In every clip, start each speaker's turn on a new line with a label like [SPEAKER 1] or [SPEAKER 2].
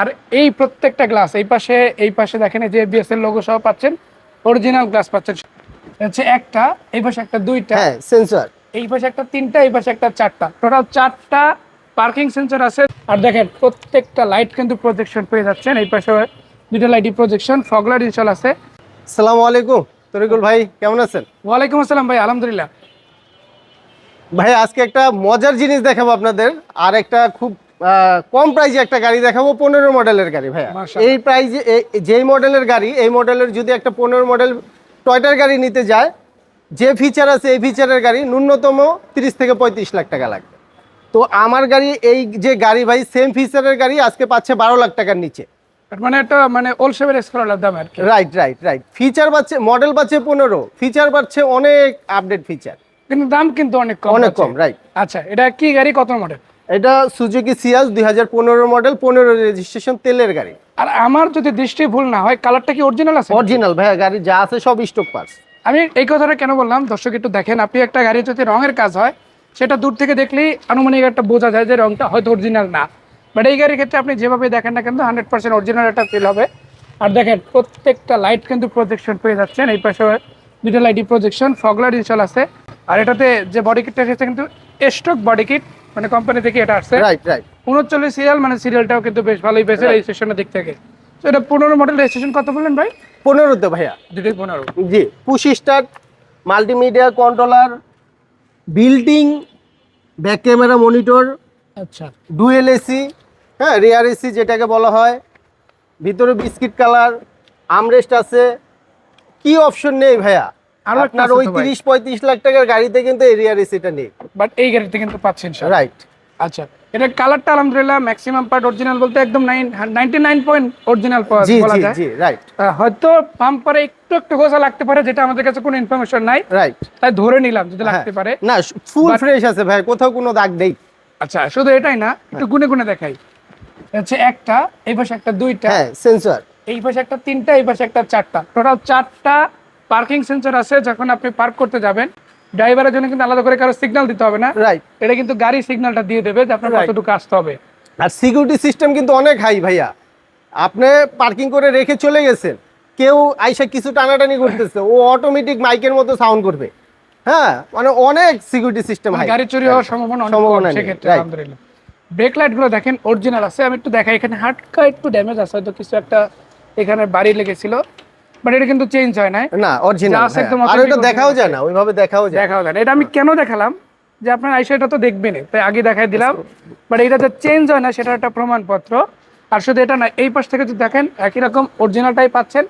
[SPEAKER 1] আর এই প্রত্যেকটা গ্লাস এই পাশে এই পাশে দেখেন এই যে বিএস এর লোগো সহ পাচ্ছেন অরিজিনাল গ্লাস পাচ্ছেন। হচ্ছে একটা এই পাশে একটা দুইটা।
[SPEAKER 2] হ্যাঁ সেন্সর
[SPEAKER 1] এই পাশে একটা তিনটা এই পাশে একটা চারটা। টোটাল চারটা পার্কিং সেন্সর আছে। আর দেখেন প্রত্যেকটা লাইট কিন্তু প্রজেকশন পেয়ে যাচ্ছেন। এই পাশে দুইটা লাইটই প্রজেকশন ফগলার ইনস্টল আছে।
[SPEAKER 2] সালামু আলাইকুম। তরিকুল ভাই কেমন আছেন?
[SPEAKER 1] ওয়ালাইকুম আসসালাম ভাই আলহামদুলিল্লাহ।
[SPEAKER 2] ভাই আজকে একটা মজার জিনিস দেখাবো আপনাদের। আর একটা খুব কম প্রাইজে একটা গাড়ি দেখাবো পনেরো মডেলের গাড়ি ভাইয়া। এই প্রাইজে যেই মডেলের গাড়ি এই মডেলের যদি একটা পনেরো মডেল টয়টার গাড়ি নিতে যায় যে ফিচার আছে এই ফিচারের গাড়ি ন্যূনতম তিরিশ থেকে পঁয়ত্রিশ লাখ টাকা লাগবে। তো আমার গাড়ি এই যে গাড়ি ভাই সেম ফিচারের গাড়ি আজকে পাচ্ছে বারো লাখ টাকার নিচে।
[SPEAKER 1] মানে মানে দাম আর
[SPEAKER 2] রাইট রাইট রাইট ফিচার পাচ্ছে মডেল পাচ্ছে পনেরো ফিচার পাচ্ছে অনেক আপডেট ফিচার
[SPEAKER 1] কিন্তু দাম কিন্তু অনেক কম
[SPEAKER 2] অনেক কম রাইট
[SPEAKER 1] আচ্ছা এটা কি গাড়ি কত মডেল
[SPEAKER 2] এটা সুজুকি সিয়াস দুই হাজার পনেরো মডেল পনেরো রেজিস্ট্রেশন তেলের গাড়ি।
[SPEAKER 1] আর আমার যদি দৃষ্টি ভুল না হয় কালারটা কি অরিজিনাল আছে?
[SPEAKER 2] অরিজিনাল ভাইয়া গাড়ি যা আছে সব স্টক পার্টস
[SPEAKER 1] আমি এই কথাটা কেন বললাম? দর্শক একটু দেখেন আপনি একটা গাড়ি যদি রঙের কাজ হয় সেটা দূর থেকে দেখলেই আনুমানিক একটা বোঝা যায় যে রঙটা হয়তো অরিজিনাল না। বাট এই গাড়ির ক্ষেত্রে আপনি যেভাবে দেখেন না কিন্তু হান্ড্রেড পার্সেন্ট অরিজিনাল একটা ফিল হবে। আর দেখেন প্রত্যেকটা লাইট কিন্তু প্রজেকশন পেয়ে যাচ্ছেন। এই পাশে দুটো লাইটই প্রজেকশন ফগলার ইনস্টল আছে। আর এটাতে যে বডি কিটটা এসেছে কিন্তু স্টক বডি কিট মানে কোম্পানি থেকে এটা আসছে।
[SPEAKER 2] রাইট রাইট
[SPEAKER 1] উনচল্লিশ সিরিয়াল মানে সিরিয়ালটাও কিন্তু বেশ ভালোই পেয়েছে রেজিস্ট্রেশনের দিক থেকে। তো এটা পনেরো মডেল রেজিস্ট্রেশন কত বললেন ভাই?
[SPEAKER 2] পনেরোতে ভাইয়া।
[SPEAKER 1] দুটোই পনেরো।
[SPEAKER 2] জি push start multimedia controller built in back camera monitor
[SPEAKER 1] আচ্ছা।
[SPEAKER 2] ডুয়েল এসি হ্যাঁ রেয়ার এসি যেটাকে বলা হয় ভিতরে বিস্কিট কালার আমরেস্ট আছে। কি অপশন নেই ভাইয়া? আপনার ওই তিরিশ পঁয়ত্রিশ লাখ টাকার গাড়িতে কিন্তু এই রেয়ার এসিটা নেই।
[SPEAKER 1] বাট এই গাড়িতে কিন্তু পাচ্ছেন
[SPEAKER 2] রাইট
[SPEAKER 1] আচ্ছা এটা কালারটা আলহামদুলিল্লাহ ম্যাক্সিমাম পার্ট অরিজিনাল বলতে একদম nine ninety nine point original বলা যায়।
[SPEAKER 2] রাইট
[SPEAKER 1] হয়তো পাম্পারে একটু একটু লাগতে পারে যেটা আমাদের কাছে কোনো ইনফরমেশন নাই।
[SPEAKER 2] রাইট
[SPEAKER 1] তাই ধরে নিলাম যদি লাগতে পারে।
[SPEAKER 2] না ফুল ফ্রেশ আছে ভাই কোথাও কোনো দাগ নেই।
[SPEAKER 1] আচ্ছা শুধু এটাই না একটু গুনে গুনে দেখাই। হচ্ছে একটা এই পাশে একটা দুইটা
[SPEAKER 2] হ্যাঁ সেন্সর
[SPEAKER 1] এই পাশে একটা তিনটা এই পাশে একটা চারটা। টোটাল চারটা পার্কিং সেন্সর আছে যখন আপনি পার্ক করতে যাবেন ড্রাইভারের জন্য কিন্তু আলাদা করে কারও সিগন্যাল দিতে হবে না।
[SPEAKER 2] রাইট
[SPEAKER 1] এটা কিন্তু গাড়ি সিগন্যালটা দিয়ে দেবে যে আপনার কতটুকু আসতে হবে।
[SPEAKER 2] আর সিকিউরিটি সিস্টেম কিন্তু অনেক হাই ভাইয়া। আপনি পার্কিং করে রেখে চলে গেছেন কেউ আইসা কিছু টানাটানি করতেছে ও অটোমেটিক মাইকের মতো সাউন্ড করবে। হ্যাঁ মানে অনেক সিকিউরিটি সিস্টেম হাই
[SPEAKER 1] গাড়ি চুরি হওয়ার সম্ভাবনা অনেক কম সেক্ষেত্রে আলহামদুলিল্লাহ। ব্রেক লাইটগুলো দেখেন অরিজিনাল আছে। আমি একটু দেখাই এখানে হালকা একটু ড্যামেজ আছে। হয়তো কিছু একটা এখানে বাড়ি লেগেছিল। বাট এটা কিন্তু চেঞ্জ হয়
[SPEAKER 2] না অরিজিনাল
[SPEAKER 1] যা আছে একদম
[SPEAKER 2] আর ওটা দেখাও যায় না ওইভাবে দেখাও যায়
[SPEAKER 1] দেখাও যায় এটা আমি কেন দেখালাম? যে আপনার আইসা এটা তো দেখবেন তাই আগে দেখাই দিলাম। বাট এটা যে চেঞ্জ হয় না সেটা একটা প্রমাণপত্র। আর শুধু এটা না এই পাশ থেকে যদি দেখেন একই রকম অরিজিনালটাই পাচ্ছেন।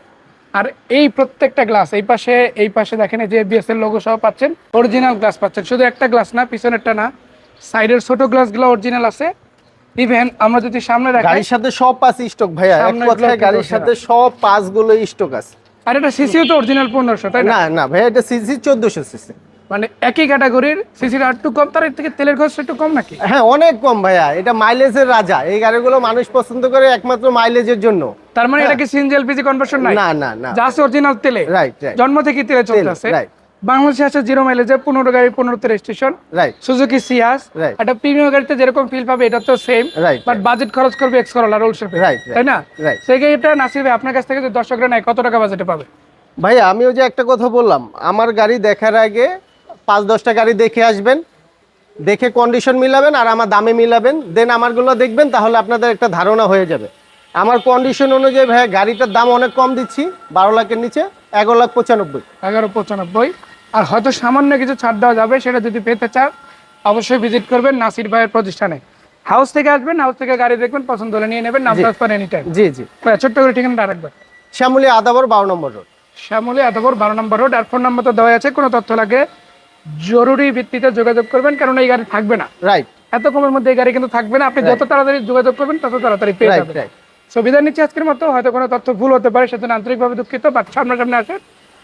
[SPEAKER 1] আর এই প্রত্যেকটা গ্লাস এই পাশে এই পাশে দেখেন এই যে বিএস এর লোগো সহ পাচ্ছেন অরিজিনাল গ্লাস পাচ্ছেন। শুধু একটা গ্লাস না পিছনেরটা না। সাইডের ছোট গ্লাসগুলো অরিজিনাল আছে। ইভেন আমরা যদি সামনে
[SPEAKER 2] গাড়ির সাথে সব পাস স্টক ভাইয়া এক কথায় গাড়ির সাথে সব পাসগুলো স্টক আছে।
[SPEAKER 1] আর এটা সিসিও তো অরিজিনাল পনেরোশো তাই না?
[SPEAKER 2] না ভাইয়া এটা সিসি চোদ্দশো সিসি
[SPEAKER 1] মানে একই ক্যাটাগরির সিসির আর একটু কম তার থেকে তেলের খরচ একটু কম নাকি?
[SPEAKER 2] হ্যাঁ অনেক কম ভাইয়া এটা মাইলেজের রাজা। এই গাড়িগুলো মানুষ পছন্দ করে একমাত্র মাইলেজের জন্য।
[SPEAKER 1] তার মানে এটা কি সিএনজি এলপিজি কনভার্সন নাই?
[SPEAKER 2] না না না।
[SPEAKER 1] আছে অরিজিনাল তেলে?
[SPEAKER 2] রাইট রাইট
[SPEAKER 1] জন্ম থেকে তেলে চলতেছে।
[SPEAKER 2] right.
[SPEAKER 1] বাংলাদেশে আছে জিরো মাইলেজে পনেরো গাড়ি পনেরোতে রেজিস্ট্রেশন সুজুকি সিয়াস. একটা প্রিমিয়াম গাড়িতে যেরকম ফিল পাবে এটা তো সেম বাট বাজেট খরচ করবে এক্স করোলা রোল শেপে তাই না. সেই গাড়িটা নাসির ভাই আপনার কাছ থেকে যদি দর্শকরা নেয় কত টাকা বাজেটে পাবে?
[SPEAKER 2] ভাইয়া আমিও যে একটা কথা বললাম আমার গাড়ি দেখার আগে পাঁচ দশটা গাড়ি দেখে আসবেন দেখে কন্ডিশন মিলাবেন আর আমার দামে মিলাবেন দেন আমারগুলো দেখবেন তাহলে আপনাদের একটা ধারণা হয়ে যাবে। আমার কন্ডিশন অনুযায়ী ভাই গাড়িটার দাম অনেক কম দিচ্ছি বারো লাখের নিচে এগারো লাখ পঁচানব্বই।
[SPEAKER 1] এগারো পঁচানব্বই। আর হয়তো সামান্য কিছু ছাড় দেওয়া যাবে সেটা যদি পেতে চান অবশ্যই ভিজিট করবেন নাসির ভাইয়ের প্রতিষ্ঠানে। হাউস থেকে আসবেন হাউস থেকে গাড়ি দেখবেন পছন্দ হলে নিয়ে নেবেন নাম
[SPEAKER 2] জি।
[SPEAKER 1] ট্রান্সফার এনি টাইম
[SPEAKER 2] জি। জি
[SPEAKER 1] ছোট্ট করে ঠিকানাটা আরেকবার।
[SPEAKER 2] শ্যামলী আদাবর বারো নম্বর রোড
[SPEAKER 1] শ্যামলী আদাবর বারো নম্বর রোড আর ফোন নাম্বার তো দেওয়া আছে কোনো তথ্য লাগে জরুরি ভিত্তিতে যোগাযোগ করবেন কারণ এই গাড়ি থাকবে না।
[SPEAKER 2] রাইট
[SPEAKER 1] এত কমের মধ্যে এই গাড়ি কিন্তু থাকবে না আপনি যত তাড়াতাড়ি যোগাযোগ করবেন তত তাড়াতাড়ি পেয়ে যাবেন। সুবিধা নিচ্ছে আজকের মতো হয়তো কোনো তথ্য ভুল হতে পারে সেজন্য আন্তরিকভাবে দুঃখিত বাট সামনাসামনি আসেন।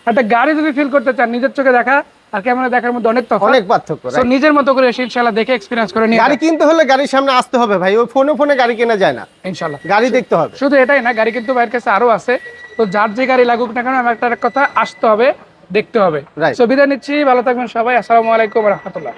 [SPEAKER 1] একটা গাড়ি যদি ফিল করতে চান নিজের চোখে দেখা আর ক্যামেরা দেখার মধ্যে অনেক তফাৎ।
[SPEAKER 2] অনেক পার্থক্য
[SPEAKER 1] নিজের মতো করে এসে দেখে এক্সপিরিয়েন্স করে নিয়ে
[SPEAKER 2] গাড়ি কিনতে হলে গাড়ির সামনে আসতে হবে ভাই ওই ফোনে ফোনে গাড়ি কেনা যায় না।
[SPEAKER 1] ইনশাল্লাহ
[SPEAKER 2] গাড়ি দেখতে হবে।
[SPEAKER 1] শুধু এটাই না গাড়ি কিন্তু ভাইয়ের কাছে আরও আছে। তো যার যে গাড়ি লাগুক না কেন আমার একটা কথা আসতে হবে দেখতে হবে. সুবিধা নিচ্ছি ভালো থাকবেন সবাই আসসালামু আলাইকুম রহমতুল্লাহ।